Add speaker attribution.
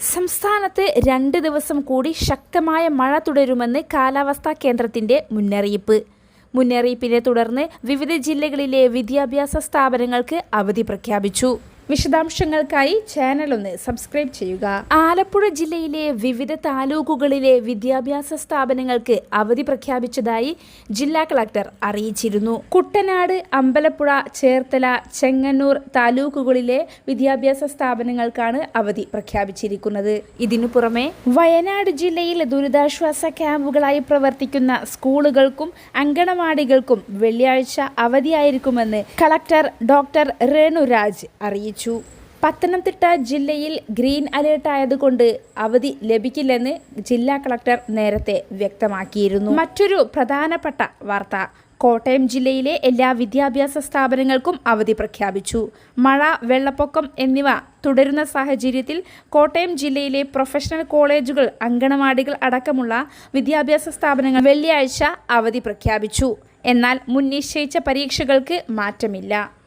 Speaker 1: സംസ്ഥാനത്ത് രണ്ട് ദിവസം കൂടി ശക്തമായ മഴ തുടരുമെന്ന് കാലാവസ്ഥാ കേന്ദ്രത്തിന്റെ മുന്നറിയിപ്പ്. മുന്നറിയിപ്പിനെ തുടർന്ന് വിവിധ ജില്ലകളിലെ വിദ്യാഭ്യാസ സ്ഥാപനങ്ങൾക്ക് അവധി പ്രഖ്യാപിച്ചു. വിശദാംശങ്ങൾക്കായി ചാനൽ ഒന്ന് സബ്സ്ക്രൈബ് ചെയ്യുക. ആലപ്പുഴ ജില്ലയിലെ വിവിധ താലൂക്കുകളിലെ വിദ്യാഭ്യാസ സ്ഥാപനങ്ങൾക്ക് അവധി പ്രഖ്യാപിച്ചതായി ജില്ലാ കളക്ടർ അറിയിച്ചിരുന്നു. കുട്ടനാട് അമ്പലപ്പുഴ ചേർത്തല ചെങ്ങന്നൂർ താലൂക്കുകളിലെ വിദ്യാഭ്യാസ സ്ഥാപനങ്ങൾക്കാണ് അവധി പ്രഖ്യാപിച്ചിരിക്കുന്നത്. ഇതിനു പുറമെ വയനാട് ജില്ലയിൽ ദുരിതാശ്വാസ ക്യാമ്പുകളായി പ്രവർത്തിക്കുന്ന സ്കൂളുകൾക്കും അങ്കണവാടികൾക്കും വെള്ളിയാഴ്ച അവധിയായിരിക്കുമെന്ന് കളക്ടർ ഡോക്ടർ രേണുരാജ് അറിയിച്ചു. പത്തനംതിട്ട ജില്ലയിൽ ഗ്രീൻ അലേർട്ട് ആയതുകൊണ്ട് അവധി ലഭിക്കില്ലെന്ന് ജില്ലാ കളക്ടർ നേരത്തെ വ്യക്തമാക്കിയിരുന്നു. മറ്റൊരു പ്രധാനപ്പെട്ട വാർത്ത കോട്ടയം ജില്ലയിലെ എല്ലാ വിദ്യാഭ്യാസ സ്ഥാപനങ്ങൾക്കും അവധി പ്രഖ്യാപിച്ചു. മഴ വെള്ളപ്പൊക്കം എന്നിവ തുടരുന്ന സാഹചര്യത്തിൽ കോട്ടയം ജില്ലയിലെ പ്രൊഫഷണൽ കോളേജുകൾ അങ്കണവാടികൾ അടക്കമുള്ള വിദ്യാഭ്യാസ സ്ഥാപനങ്ങൾ വെള്ളിയാഴ്ച അവധി പ്രഖ്യാപിച്ചു. എന്നാൽ മുൻ നിശ്ചയിച്ച പരീക്ഷകൾക്ക് മാറ്റമില്ല.